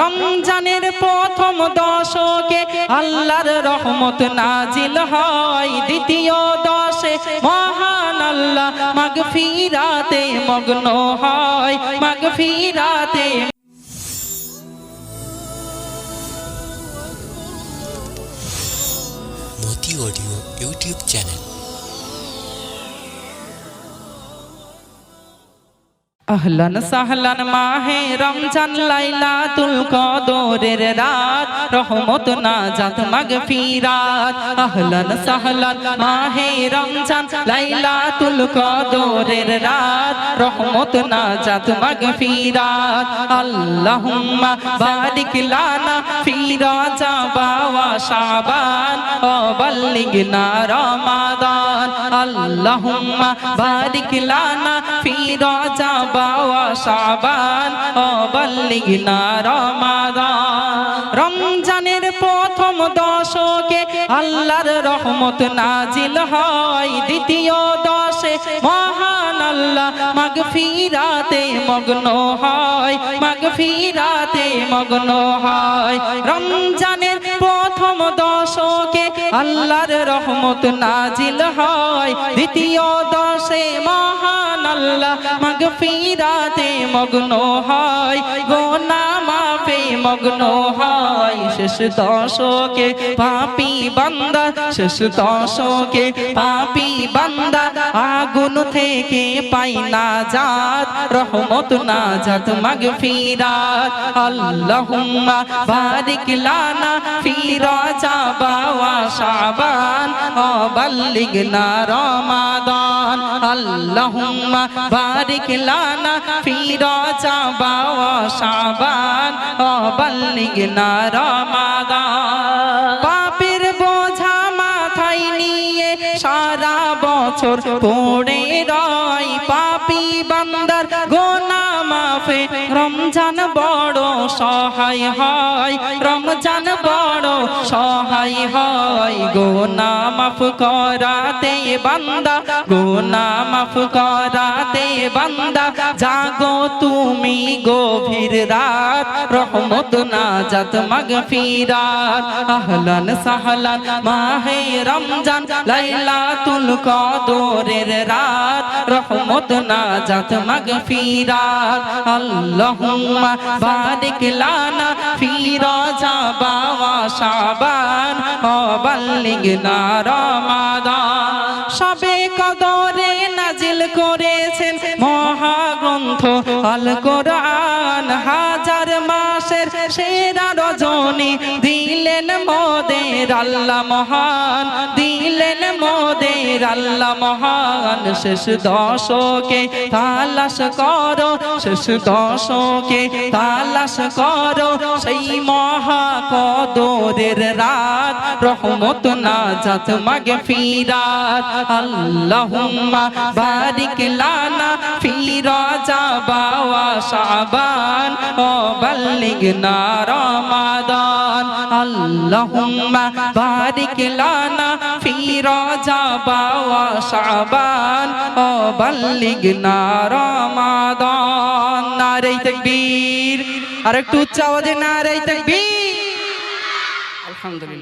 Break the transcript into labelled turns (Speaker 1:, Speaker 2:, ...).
Speaker 1: রমজানের প্রথম দশকে আল্লাহর রহমত নাজিল হয়। দ্বিতীয় দশে মহান আল্লাহ মাগফিরাতে মগ্ন হয়। মাগফিরাতে
Speaker 2: মতি অডিও ইউটিউব চ্যানেল।
Speaker 1: আহলান সাহলান মাহে রমজান লাইলাতুল কদরের রাত, রহমত নাজাত মাগফিরাত আহলান সাহলান মাহে রমজান লাইলাতুল কদরের রাত, রহমত নাজাত মাগফিরাত আল্লাহুম্মা বারিক লানা ফি রাজাবা ওয়া শাবান ও বাল্লিগনা রমাদান। আল্লাহুম্মা বারিক লানা ফি রাজাবা ওয়া শাবান ও বাল্লিগনা রমাদান। রমজানের প্রথম দশকে আল্লাহর রহমত নাজিল হয়। দ্বিতীয় দশে মহান আল্লাহ মাগফিরাতে মগ্ন হয়। মাগফিরাতে মগ্ন হয়। রমজানের প্রথম দশকে আল্লাহর রহমত নাজিল হয়। দ্বিতীয় দশে মহান আল্লাহ মাগফিরাতে মগ্ন হয়। গোনা মাফে মগ্ন হয়। শেষ দশকে পাপি বান্দা, শেষ দশকে পাপি বান্দা, আগুন থেকে পাই না জাত, রহমত না জাত মাগফিরাত। আল্লাহুম্মা বারিক লানা ফি রাজাবা ওয়া শাবান বাল্লিগনা রমাদান। আল্লাহুম্মা বারিক লানা ফি রাজাবা ওয়া শাবান ও বাল্লিগনা রমাদান বছর পড়ে রয় পাপি বান্দার গোনা মাফে। রমজান বড় সহায় হয়, রমজান বড় সহায় হয়। গোনা মাফ করাতে বান্দা, গোনা মাফ করাতে বান্দা, জাগো তুমি গভীর রাত, রহমত, নাজাত, মাগফিরাত, আহলান সাহলান, মাহে রমজান, লাইলাতুল কদরের রাত, রহমত, নাজাত, মাগফিরাত, আল্লাহুম্মা বারিক লানা ফি রাজাবা ওয়া শাবান ও বাল্লিগনা রমাদান। সবে কদরে নাজিল মহাগ্রন্থ আল কোরআন হাজার মাসের সেরা রজনী দিলেন মোদের আল্লাহ মহান দিলেন মোদের আল্লাহ মহান, শেষ দশকে তালাশ করো, শেষ দশকে তালাশ করো। সেই মহা কদরের রাত, রহমত নাজাত মাগফিরাত আল্লাহুম্মা বারিক লানা ফি রাজাবা ওয়া শাবান, ও বাল্লিগনা রমাদান। আল্লাহুম্মা বারিক লানা ফি রাজাবা ওয়া শাবান, ও বাল্লিগনা রমাদান। নারে তাকবীর। আর একটু উচ্চ আওয়াজে নারে তাকবীর। আলহামদুলিল্লাহ।